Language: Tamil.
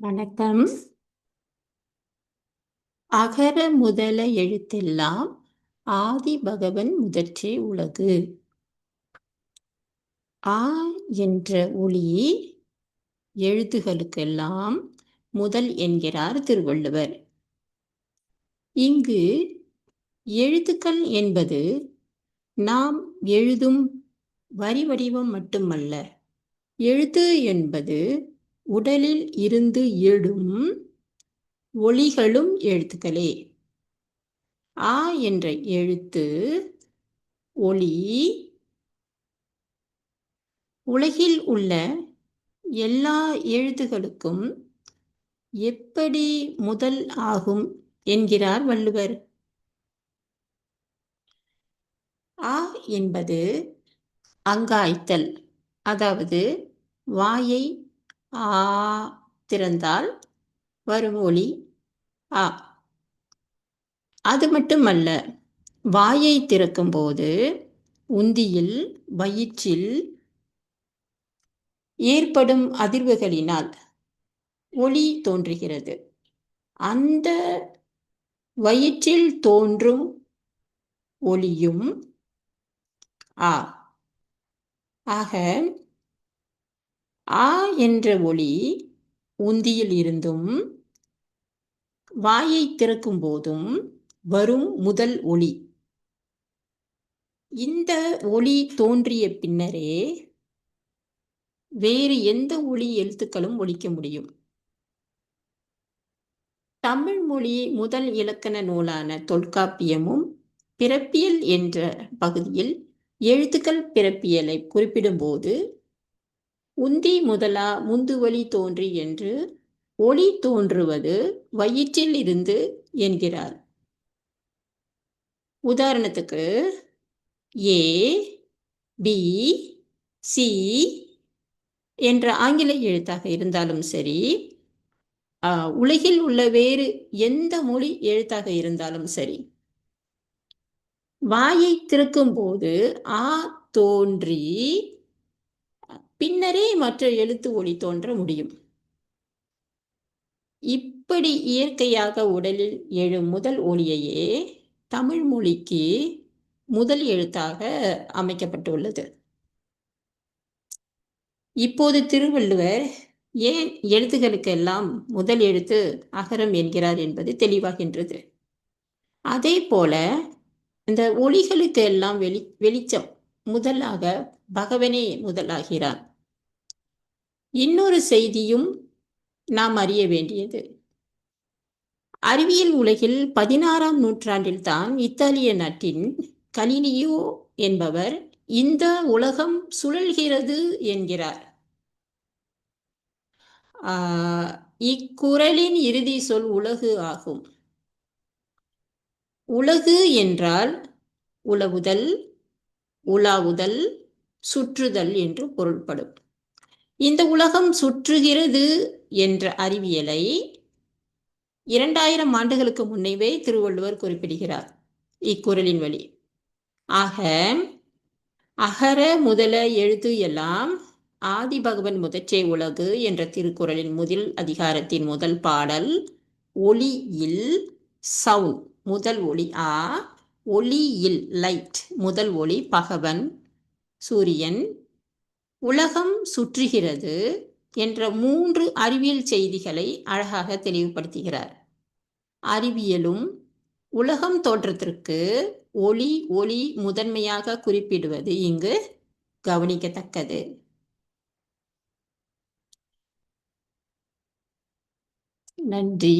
வணக்கம். அகர முதல எழுத்தெல்லாம் ஆதி பகவன் முதற்றே உலகு. ஆ என்ற ஒளி எழுத்துகளுக்கெல்லாம் முதல் என்கிறார் திருவள்ளுவர். இங்கு எழுத்துக்கள் என்பது நாம் எழுதும் வரி வடிவம் மட்டுமல்ல எழுத்து என்பது உடலில் இருந்து எழும் ஒளிகளும் எழுத்துக்களே. ஆ என்ற எழுத்து ஒளி உலகில் உள்ள எல்லா எழுத்துகளுக்கும் எப்படி முதல் ஆகும் என்கிறார் வள்ளுவர். ஆ என்பது அங்காய்த்தல் அதாவது வாயை ஆ திறந்தால் வரும் ஒளி ஆ. அது மட்டுமல்ல வாயை திறக்கும்போது உந்தியில் வயிற்றில் ஏற்படும் அதிர்வுகளினால் ஒளி தோன்றுகிறது. அந்த வயிற்றில் தோன்றும் ஒளியும் ஆ. ஆக ஆ என்ற ஒளி உந்தியில் இருந்தும் வாயை திறக்கும் போதும் வரும் முதல் ஒளி. இந்த ஒளி தோன்றிய பின்னரே வேறு எந்த ஒளி எழுத்துக்களும் ஒழிக்க முடியும். தமிழ் மொழி முதல் இலக்கண நூலான தொல்காப்பியமும் பிறப்பியல் என்ற பகுதியில் எழுத்துக்கள் பிறப்பியலை குறிப்பிடும்போது உந்தி முதலா முந்துவலி தோன்றி என்று ஒளி தோன்றுவது வயிற்றில் இருந்து என்கிறார். உதாரணத்துக்கு ஏ பி சி என்ற ஆங்கில எழுத்தாக இருந்தாலும் சரி உலகில் உள்ள வேறு எந்த மொழி எழுத்தாக இருந்தாலும் சரி வாயை திறக்கும் போது ஆ தோன்றி பின்னரே மற்ற எழுத்து ஒளி தோன்ற முடியும். இப்படி இயற்கையாக உடலில் எழும் முதல் ஒளியையே தமிழ் மொழிக்கு முதல் எழுத்தாக அமைக்கப்பட்டுள்ளது. இப்போது திருவள்ளுவர் ஏன் எழுத்துகளுக்கெல்லாம் முதல் எழுத்து அகரம் என்கிறார் என்பது தெளிவாகின்றது. அதே போல இந்த ஒளிகளுக்கு எல்லாம் வெளி வெளிச்சம் முதலாக பகவனே முதலாகிறான் இன்னொரு செய்தியும் நாம் அறிய வேண்டியது. அறிவியல் உலகில் பதினாறாம் நூற்றாண்டில் தான் இத்தாலிய நாட்டின் கலினியோ என்பவர் இந்த உலகம் சுழல்கிறது என்கிறார். இக்குரலின் இறுதி சொல் உலகு ஆகும். உலகு என்றால் உலவுதல் உலாவுதல் சுற்றுதல் என்று பொருள்படும். இந்த உலகம் சுற்றுகிறது என்ற அறிவியலை இரண்டாயிரம் ஆண்டுகளுக்கு முன்னைவே திருவள்ளுவர் குறிப்பிடுகிறார். இக்குறளின் வழி. ஆக அகர முதல எழுத்து எல்லாம் ஆதி பகவன் முதற்றே உலகு என்ற திருக்குறளின் முதல் அதிகாரத்தின் முதல் பாடல் ஒளியில் சவுண்ட் முதல் ஒளி ஆ ஒளியில் லைட் முதல் ஒளி பகவன் சூரியன் உலகம் சுற்றுகிறது என்ற மூன்று அறிவியல் செய்திகளை அழகாக தெளிவுபடுத்துகிறார். அறிவியலும் உலகம் தோற்றத்திற்கு ஒளி ஒளி முதன்மையாக குறிப்பிடுவது இங்கு கவனிக்கத்தக்கது. நன்றி.